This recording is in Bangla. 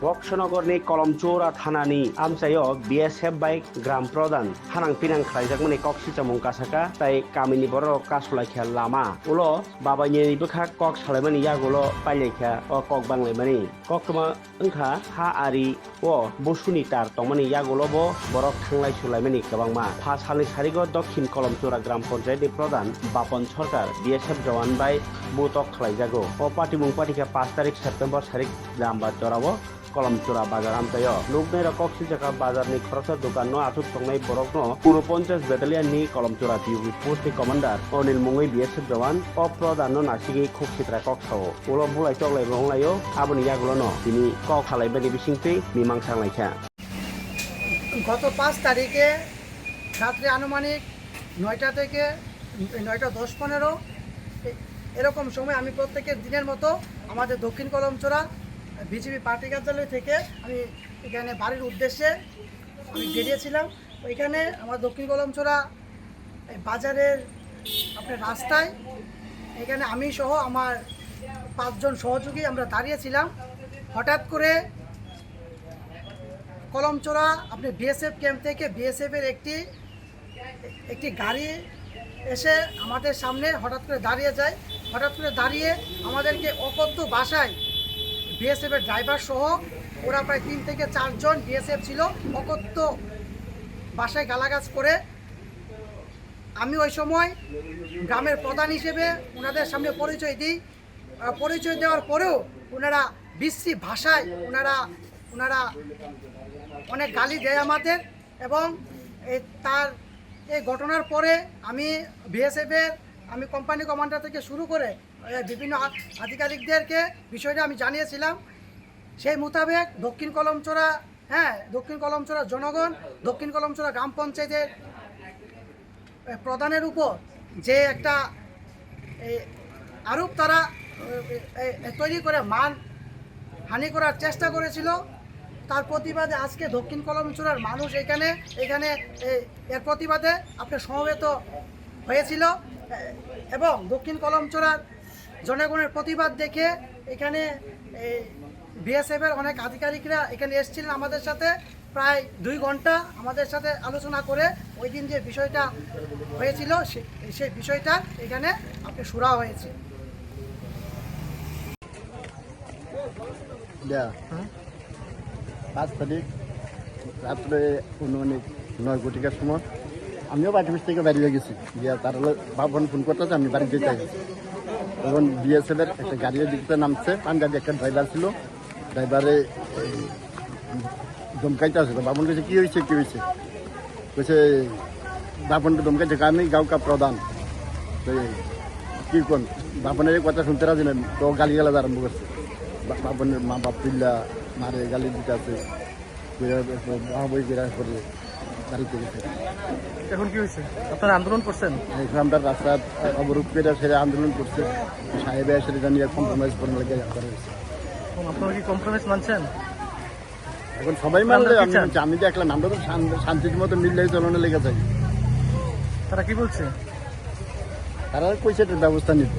বক্সনগর নি কলমচোরা থানানি আমসাইও বিএসএফ বাই গ্রাম প্রধান। হানাং পিনাং খাইজাকমনি মানে কক্সিচামুং কাসাকা তাই কামিনি বড় কাসলাইখা লামা। উলো বাবাইনি বখা কক সালাইমানি ইয়াগুলো পাইলাইখা ও কক বাংলাইমানি কক তোমা ওংখা হা আরি ও বসুনি তার তমানি ইয়াগুলো বো বরক থাংলাই সুলাইমানি কেবাংমা ফা সালি সারিগ দক্ষিণ কলমচোরা গ্রাম পঞ্চায়েতনি প্রধান বাপন সরকার বিএসএফ জওয়ান বাই, বুতক খাইজাগো। ও পার্টি মুং পার্টিকে পাঁচ তারিখ সেপ্টেম্বর সারিক গ্রাম বাদ कलमचुरा बाजार आमतायो लुकनै र कक्सी जग्गा बाजारनि खरसा दोकान आथुक संनाय बरक न पुरो पञ्चायत बेटालियननि कलमचुरा पिउबि पोस्टनि कमान्डार अनिल मुङै बिएसएफ जवान अ प्रधान नासिगै खुब सित्रा कक सावो उलो बुलाय टगलाय बहंलायो आबनि यागुलो न बिनि कक खालायबानि बिसिंतै মিমাংসা লাইখা গত পাঁচ তারিখে রাত্রে আনুমানিক নয়টা থেকে নয়টা দশ পনেরো এ- এরকম সময় আমি প্রত্যেকের দিনের মতো আমাদের দক্ষিণ কলমচোরা বিজেপি পার্টি কার্যালয় থেকে আমি এখানে বাড়ির উদ্দেশ্যে আমি বেরিয়েছিলাম। ওইখানে আমার দক্ষিণ কলমচোরা বাজারের আপনার রাস্তায় এখানে আমি সহ আমার পাঁচজন সহযোগী আমরা দাঁড়িয়েছিলাম। হঠাৎ করে কলমচোরা আপনি বিএসএফ ক্যাম্প থেকে বিএসএফ এর একটি একটি গাড়ি এসে আমাদের সামনে হঠাৎ করে দাঁড়িয়ে যায়। হঠাৎ করে দাঁড়িয়ে আমাদেরকে অকথ্য ভাষায় বিএসএফ এর ড্রাইভার সহ ওরা প্রায় তিন থেকে চারজন বিএসএফ ছিল, অকথ্য বাসায় গালাগাছ করে। আমি ওই সময় গ্রামের প্রধান হিসেবে ওনাদের সামনে পরিচয় দিই। পরিচয় দেওয়ার পরেও ওনারা বিশ্রী ভাষায় ওনারা ওনারা অনেক গালি দেয় আমাদের এবং তার, এই ঘটনার পরে আমি বিএসএফের আমি কোম্পানি কমান্ডার থেকে শুরু করে বিভিন্ন আধিকারিকদেরকে বিষয়টা আমি জানিয়েছিলাম। সেই মোতাবেক দক্ষিণ কলমচোরা হ্যাঁ দক্ষিণ কলমচোরা জনগণ, দক্ষিণ কলমচোরা গ্রাম পঞ্চায়েতের প্রধানের উপর যে একটা আরোপ তারা তৈরি করে মান হানি করার চেষ্টা করেছিল। তার প্রতিবাদে আজকে দক্ষিণ কলমচূড়ার মানুষ এখানে এখানে এর প্রতিবাদে আপনার সমবেত হয়েছিল। এবং দক্ষিণ কলমচূড়ার জনগণের প্রতিবাদ দেখে এখানে বিএসএফ এর অনেক আধিকারিকরা এখানে এসেছিলেন আমাদের সাথে। প্রায় দুই ঘণ্টা আমাদের সাথে আলোচনা করে ওই দিন যে বিষয়টা হয়েছিল সেই বিষয়টা এখানে আপনি সুরা হয়েছে। পাঁচ তারিখ, রাত্রে উনমিনিট নয় কোটিকার সময়। আমিও বাড়ি থেকে বেরিয়ে গেছি। গিয়া তার বাবন ফোন করতেছে, আমি বাড়িতে যেতে তখন বিএসএফ এর একটা গাড়ি দিতে নামছে। পাঞ্জাবি একটা ড্রাইভার ছিল। ড্রাইভারে দমকাইতে আছে তো বাবন কাছে কি হয়েছে কি হয়েছে কইছে বাবনকে দমকাইছে আমি গাঁওকা প্রধান। কি কোন? বাবনের এই কথা শুনতে রাজি না তো গালি গালাজ আরম্ভ করছে। বা- বাবনের মা বাপ পিল্লা, মারে গালি দিতে আছে বই করে। এখন কি হয়েছে? আপনারা আন্দোলন করছেন? আমরা রাস্তা অবরোধ করে সেটা আন্দোলন করছে। সাহেব এসে জানিয়ে কম্প্রোমাইজ করে লেগে করা হয়েছে। আপনারা কি কম্প্রোমাইজ মানছেন? এখন সবাই মানলে আমি চান? আমি দেখলাম আমরা তো শান্তির মতো মিললেই চলনে লেগে যাই তারা কি বলছে? তারা কইছে ব্যবস্থা নিতে।